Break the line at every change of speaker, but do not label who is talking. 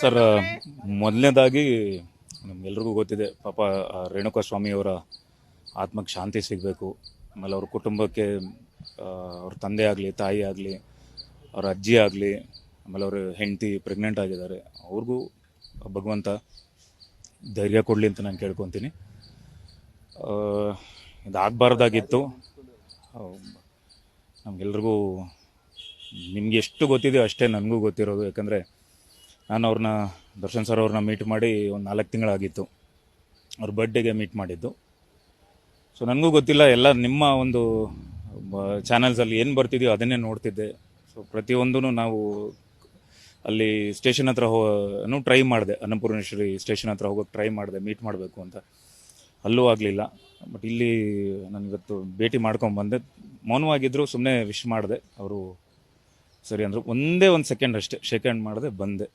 Sir, ಮೊದಲನೇದಾಗಿ ನಮ್ಗೆಲ್ರಿಗೂ ಗೊತ್ತಿದೆ, ಪಾಪ ರೇಣುಕಾ ಸ್ವಾಮಿಯವರ ಆತ್ಮಕ್ಕೆ ಶಾಂತಿ ಸಿಗಬೇಕು. ಆಮೇಲೆ ಅವ್ರ ಕುಟುಂಬಕ್ಕೆ ಅವ್ರ ತಂದೆ ಆಗಲಿ, ತಾಯಿ ಆಗಲಿ, ಅವ್ರ ಅಜ್ಜಿ ಆಗಲಿ, ಆಮೇಲೆ ಅವ್ರ ಹೆಂಡತಿ ಪ್ರೆಗ್ನೆಂಟ್ ಆಗಿದ್ದಾರೆ, ಅವ್ರಿಗೂ ಭಗವಂತ ಧೈರ್ಯ ಕೊಡಲಿ ಅಂತ ನಾನು ಕೇಳ್ಕೊತೀನಿ. ಇದಾಗಬಾರ್ದಾಗಿತ್ತು. ನಮಗೆಲ್ರಿಗೂ ನಿಮ್ಗೆ ಎಷ್ಟು ಗೊತ್ತಿದೆಯೋ ಅಷ್ಟೇ ನನಗೂ ಗೊತ್ತಿರೋದು. ಯಾಕಂದರೆ ನಾನು ಅವ್ರನ್ನ ದರ್ಶನ್ ಸರ್ ಅವ್ರನ್ನ ಮೀಟ್ ಮಾಡಿ ಒಂದು ನಾಲ್ಕು ತಿಂಗಳಾಗಿತ್ತು. ಅವ್ರ ಬರ್ಡೇಗೆ ಮೀಟ್ ಮಾಡಿದ್ದು. ಸೊ ನನಗೂ ಗೊತ್ತಿಲ್ಲ, ಎಲ್ಲ ನಿಮ್ಮ ಒಂದು ಚಾನೆಲ್ಸಲ್ಲಿ ಏನು ಬರ್ತಿದೆಯೋ ಅದನ್ನೇ ನೋಡ್ತಿದ್ದೆ. ಸೊ ಪ್ರತಿಯೊಂದೂ ನಾವು ಅಲ್ಲಿ ಸ್ಟೇಷನ್ ಹತ್ರ ಹೋ ಟ್ರೈ ಮಾಡಿದೆ. ಅನ್ನಪೂರ್ಣೇಶ್ವರಿ ಸ್ಟೇಷನ್ ಹತ್ರ ಹೋಗೋಕ್ಕೆ ಟ್ರೈ ಮಾಡಿದೆ ಮೀಟ್ ಮಾಡಬೇಕು ಅಂತ. ಅಲ್ಲೂ ಆಗಲಿಲ್ಲ. ಬಟ್ ಇಲ್ಲಿ ನಾನು ಇವತ್ತು ಭೇಟಿ ಮಾಡ್ಕೊಂಡು ಬಂದೆ ಮೌನವಾಗಿದ್ದರು ಸುಮ್ಮನೆ ವಿಶ್ ಮಾಡಿದೆ. ಅವರು ಸರಿ ಅಂದರು ಒಂದೇ ಒಂದು ಸೆಕೆಂಡ್ ಅಷ್ಟೇ. ಶೇಕ್ ಹ್ಯಾಂಡ್ ಮಾಡಿದೆ ಬಂದೆ.